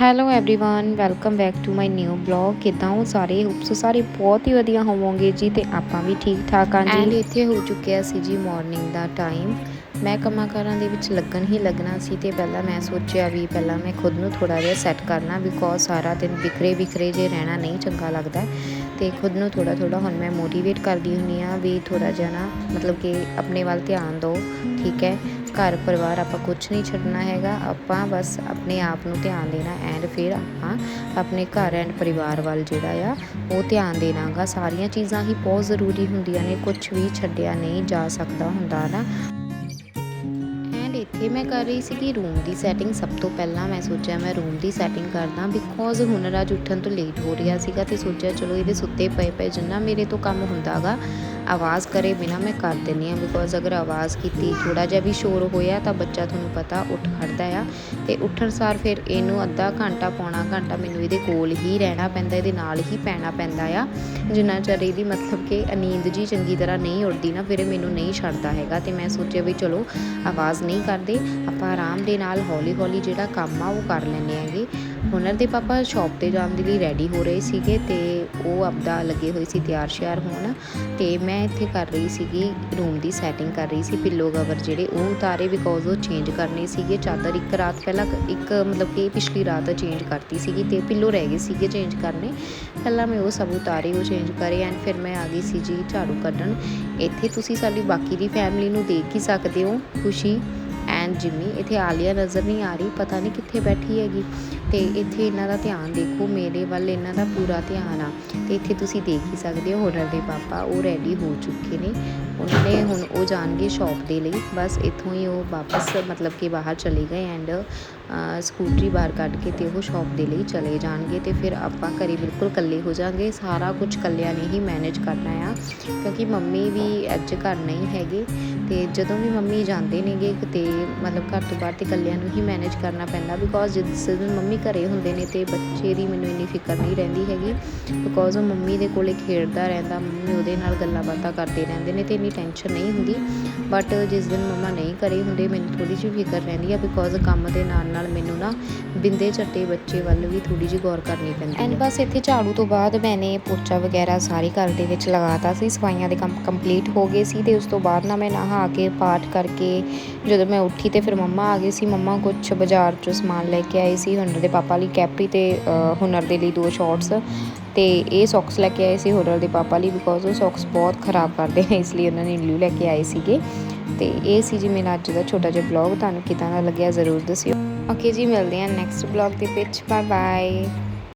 hello everyone welcome back to my new blog ਕਿਦਾਂ ਹੋ ਸਾਰੇ ਹੋਪਸ ਸਾਰੇ ਬਹੁਤ ਹੀ ਵਧੀਆ ਹੋਵੋਗੇ ਜੀ ਤੇ ਆਪਾਂ ਵੀ ਠੀਕ ਠਾਕ ਹਾਂ ਜੀ ਐਂਡ ਇੱਥੇ ਹੋ ਚੁੱਕਿਆ ਸੀ ਜੀ ਮਾਰਨਿੰਗ ਦਾ ਟਾਈਮ ਮੈਂ ਕੰਮਾਂ ਕਾਰਾਂ ਦੇ ਵਿੱਚ ਲੱਗਣ ਹੀ ਲੱਗਣਾ ਸੀ ਤੇ ਪਹਿਲਾਂ ਮੈਂ ਸੋਚਿਆ ਵੀ ਪਹਿਲਾਂ ਮੈਂ ਖੁਦ ਨੂੰ ਥੋੜਾ ਜਿਹਾ ਸੈੱਟ ਕਰਨਾ ਬਿਕੋਜ਼ ਸਾਰਾ ਦਿਨ ਵਿਖਰੇ ਵਿਖਰੇ ਜੇ ਰਹਿਣਾ ਨਹੀਂ ਚੰਗਾ ਲੱਗਦਾ ਤੇ ਖੁਦ ਨੂੰ ਥੋੜਾ ਥੋੜਾ ਹੁਣ ਮੈਂ ਮੋਟੀਵੇਟ ਕਰਦੀ ਹੁੰਨੀ ਆ ਵੀ ਥੋੜਾ ਜਿਹਾ ਨਾ ਮਤਲਬ ਕਿ ਆਪਣੇ ਵੱਲ ਧਿਆਨ ਦਿਓ, ਠੀਕ ਹੈ। ਘਰ ਪਰਿਵਾਰ ਆਪਾਂ ਕੁਝ ਨਹੀਂ ਛੱਡਣਾ ਹੈਗਾ, ਆਪਾਂ ਬਸ ਆਪਣੇ ਆਪ ਨੂੰ ਧਿਆਨ ਦੇਣਾ ਐਂਡ ਫਿਰ ਆਪਾਂ ਆਪਣੇ ਘਰ ਐਂਡ ਪਰਿਵਾਰ ਵੱਲ ਜਿਹੜਾ ਆ, ਉਹ ਧਿਆਨ ਦੇਣਾਗਾ। ਸਾਰੀਆਂ ਚੀਜ਼ਾਂ ਹੀ ਬਹੁਤ ਜ਼ਰੂਰੀ ਹੁੰਦੀਆਂ ਨੇ ਕੁਝ ਵੀ ਛੱਡਿਆ ਨਹੀਂ ਜਾ ਸਕਦਾ ਹੁੰਦਾ ਨਾ। ਇੱਥੇ ਮੈਂ ਕਰ ਰਹੀ ਸੀਗੀ ਰੂਮ ਦੀ ਸੈਟਿੰਗ ਸਭ ਤੋਂ ਪਹਿਲਾਂ ਮੈਂ ਸੋਚਿਆ, ਮੈਂ ਰੂਮ ਦੀ ਸੈਟਿੰਗ ਕਰਦਾ ਬਿਕੋਜ਼ ਹੁਣ ਰਾਜ ਉੱਠਣ ਤੋਂ ਲੇਟ ਹੋ ਰਿਹਾ ਸੀਗਾ ਤੇ ਸੋਚਿਆ, ਚਲੋ ਇਹਦੇ ਸੁੱਤੇ ਪਏ ਪਏ ਜਿੰਨਾ ਮੇਰੇ ਤੋਂ ਕੰਮ ਹੁੰਦਾਗਾ ਆਵਾਜ਼ ਕਰੇ ਬਿਨਾ ਮੈਂ ਕਰ ਦਿੰਨੀ ਆ ਬਿਕੋਜ਼ ਅਗਰ ਆਵਾਜ਼ ਕੀਤੀ ਥੋੜਾ ਜਿਹਾ ਵੀ ਸ਼ੋਰ ਹੋਇਆ ਤਾਂ ਬੱਚਾ ਤੁਹਾਨੂੰ ਪਤਾ ਉੱਠ ਖੜਦਾ ਆ ਤੇ ਉੱਠਣ ਸਾਰ ਫਿਰ ਇਹਨੂੰ ਅੱਧਾ ਘੰਟਾ ਪੌਣਾ ਘੰਟਾ ਮੈਨੂੰ ਇਹਦੇ ਕੋਲ ਹੀ ਰਹਿਣਾ ਪੈਂਦਾ, ਇਹਦੇ ਨਾਲ ਹੀ ਪੈਣਾ ਪੈਂਦਾ ਆ। ਜਿੰਨਾ ਚਿਰ ਇਹਦੀ ਮਤਲਬ ਕਿ ਨੀਂਦ ਜੀ ਚੰਗੀ ਤਰ੍ਹਾਂ ਨਹੀਂ ਉੱਡਦੀ ਨਾ, ਫਿਰ ਇਹ ਮੈਨੂੰ ਨਹੀਂ ਛੱਡਦਾ ਹੈਗਾ ਤੇ ਮੈਂ ਸੋਚਿਆ ਵੀ ਚਲੋ ਆਵਾਜ਼ ਨਹੀਂ ਕਰਦੇ, ਆਪਾਂ ਆਰਾਮ ਦੇ ਨਾਲ ਹੌਲੀ ਹੌਲੀ ਜਿਹੜਾ ਕੰਮ ਆ ਉਹ ਕਰ ਲੈਂਦੇ ਆਂਗੇ ਹੁਨਰ ਦੇ ਪਾਪਾ ਸ਼ਾਪ ਤੇ ਜਾਣ ਦੇ ਲਈ ਰੈਡੀ ਹੋ ਰਹੇ ਸੀਗੇ ਤੇ ਉਹ ਆਪਦਾ ਲੱਗੇ ਹੋਏ ਸੀ ਤਿਆਰ ਸ਼ਿਆਰ ਹੋਣ ਤੇ ਮੈਂ ਮੈਂ ਇੱਥੇ ਕਰ ਰਹੀ ਸੀਗੀ ਰੂਮ ਦੀ ਸੈਟਿੰਗ ਕਰ ਰਹੀ ਸੀ ਪਿੱਲੋ ਕਵਰ ਜਿਹੜੇ, ਉਹ ਉਤਾਰੇ ਬਿਕੋਜ਼ ਉਹ ਚੇਂਜ ਕਰਨੇ ਸੀਗੇ। ਚਾਦਰ ਇੱਕ ਰਾਤ ਪਹਿਲਾਂ ਇੱਕ ਮਤਲਬ ਕਿ ਪਿਛਲੀ ਰਾਤ ਚੇਂਜ ਕਰਤੀ ਸੀਗੀ ਤੇ ਪਿੱਲੋ ਰਹਿ ਗਏ ਸੀਗੇ ਚੇਂਜ ਕਰਨੇ। ਪਹਿਲਾਂ ਮੈਂ ਉਹ ਸਭ ਉਤਾਰੇ, ਉਹ ਚੇਂਜ ਕਰੇ ਐਂਡ ਫਿਰ ਮੈਂ ਆ ਗਈ ਸੀ ਜੀ ਝਾੜੂ ਕੱਢਣ। ਇੱਥੇ ਤੁਸੀਂ ਸਾਡੀ ਬਾਕੀ ਦੀ ਫੈਮਿਲੀ ਨੂੰ ਦੇਖ ਹੀ ਸਕਦੇ ਹੋ, ਖੁਸ਼ੀ। ਐਂਡ ਜਿਮੀ, ਇੱਥੇ ਆਲੀਆ ਨਜ਼ਰ ਨਹੀਂ ਆ ਰਹੀ, ਪਤਾ ਨਹੀਂ ਕਿੱਥੇ ਬੈਠੀ ਹੈਗੀ। ਤੇ ਇੱਥੇ ਇਹਨਾਂ ਦਾ ਧਿਆਨ ਦੇਖੋ, ਮੇਰੇ ਵੱਲ ਇਹਨਾਂ ਦਾ ਪੂਰਾ ਧਿਆਨ ਆ। ਤੇ ਇੱਥੇ ਤੁਸੀਂ ਦੇਖ ਹੀ ਸਕਦੇ ਹੋ ਹੋਟਲ ਦੇ ਪਾਪਾ ਉਹ ਰੈਡੀ ਹੋ ਚੁੱਕੇ ਨੇ। ਉਹਨਾਂ ਨੇ ਹੁਣ ਉਹ ਜਾਣਗੇ ਸ਼ਾਪ ਦੇ ਲਈ। ਬਸ ਇੱਥੋਂ ਹੀ ਉਹ ਵਾਪਸ, ਮਤਲਬ ਕਿ ਬਾਹਰ ਚਲੇ ਗਏ ਐਂਡ ਸਕੂਟਰੀ ਬਾਹਰ ਕੱਢ ਕੇ ਤੇ ਉਹ ਸ਼ਾਪ ਦੇ ਲਈ ਚਲੇ ਜਾਣਗੇ। ਤੇ ਫਿਰ ਆਪਾਂ ਘਰੇ ਬਿਲਕੁਲ ਇਕੱਲੇ ਹੋ ਜਾਾਂਗੇ। ਸਾਰਾ ਕੁਝ ਇਕੱਲਿਆਂ ਨੇ ਹੀ ਮੈਨੇਜ ਕਰਨਾ ਆ। ਕਿਉਂਕਿ ਮੰਮੀ ਵੀ ਅੱਜ ਘਰ ਨਹੀਂ ਹੈਗੇ। ਤੇ ਜਦੋਂ ਵੀ ਮੰਮੀ ਜਾਂਦੇ ਨੇਗੇ ਕਿਤੇ ਮਤਲਬ ਘਰ ਤੋਂ ਬਾਹਰ ਤੇ ਇਕੱਲਿਆਂ ਨੂੰ ਹੀ ਮੈਨੇਜ ਕਰਨਾ ਪੈਂਦਾ ਬਿਕੋਜ਼ ਜਿਸ ਦਿਨ ਮੰਮੀ ਘਰੇ ਹੁੰਦੇ ਨੇ ਤੇ ਬੱਚੇ ਦੀ ਮੈਨੂੰ ਇੰਨੀ ਫਿਕਰ ਨਹੀਂ ਰਹਿੰਦੀ ਹੈਗੀ ਬਿਕੋਜ਼ ਉਹ ਮੰਮੀ ਦੇ ਕੋਲੇ ਖੇਡਦਾ ਰਹਿੰਦਾ, ਮੰਮੀ ਉਹਦੇ ਨਾਲ ਗੱਲਾਂ ਬਾਤਾਂ ਕਰਦੇ ਰਹਿੰਦੇ ਨੇ ਤੇ ਇੰਨੀ ਟੈਨਸ਼ਨ ਨਹੀਂ ਹੁੰਦੀ ਬਟ ਜਿਸ ਦਿਨ ਮੰਮਾ ਨਹੀਂ ਘਰੇ ਹੁੰਦੇ ਮੈਨੂੰ ਥੋੜੀ ਜਿਹੀ ਫਿਕਰ ਰਹਿੰਦੀ ਆ ਬਿਕੋਜ਼ ਕੰਮ ਦੇ ਨਾਲ ਨਾਲ ਮੈਨੂੰ ਨਾ ਬਿੰਦੇ ਝੱਟੇ ਬੱਚੇ ਵੱਲ ਵੀ ਥੋੜੀ ਜਿਹੀ ਗੌਰ ਕਰਨੀ ਪੈਂਦੀ ਐਂਡ ਬਸ ਇੱਥੇ ਝਾੜੂ ਤੋਂ ਬਾਅਦ ਮੈਨੇ ਪੋਚਾ ਵਗੈਰਾ ਸਾਰੇ ਘਰ ਦੇ ਵਿੱਚ ਲਗਾਤਾ ਸੀ, ਸਫਾਈਆਂ ਦੇ ਕੰਮ ਕੰਪਲੀਟ ਹੋ ਗਏ ਸੀ ਤੇ ਉਸ ਤੋਂ ਬਾਅਦ ਨਾ ਮੈਂ ਨਹਾ ਕੇ, ਪਾਠ ਕਰਕੇ ਜਦੋਂ ਮੈਂ ਉੱਠੀ ਤੇ ਫਿਰ ਮੰਮਾ ਆ ਗਏ ਸੀ। ਮੰਮਾ ਕੁਝ ਬਾਜ਼ਾਰ ਚੋਂ ਸਮਾਨ ਲੈ ਕੇ ਆਏ ਸੀ ਹੁਨਰ ਦੇ ਪਾਪਾ ਲਈ ਕੈਪੀ ਤੇ ਹੁਨਰ ਦੇ ਲਈ ਦੋ ਸ਼ਾਰਟਸ ਤੇ ਇਹ ਸੌਕਸ ਲੈ ਕੇ ਆਏ ਸੀ ਹੁਨਰ ਦੇ ਪਾਪਾ ਲਈ ਬਿਕੋਜ਼ ਉਹ ਸੌਕਸ ਬਹੁਤ ਖਰਾਬ ਕਰਦੇ ਨੇ, ਇਸ ਲਈ ਉਹਨਾਂ ਨੇ ਨਿਊ ਲੈ ਕੇ ਆਏ ਸੀਗੇ। ਤੇ ਇਹ ਸੀ ਜੀ ਮੇਰਾ ਅੱਜ ਦਾ ਛੋਟਾ ਜਿਹਾ ਬਲੌਗ ਤੁਹਾਨੂੰ ਕਿਦਾਂ ਦਾ ਲੱਗਿਆ ਜ਼ਰੂਰ ਦੱਸਿਓ। ਓਕੇ ਜੀ, ਮਿਲਦੇ ਹਾਂ ਨੈਕਸਟ ਬਲੌਗ ਦੇ ਵਿੱਚ। Bye bye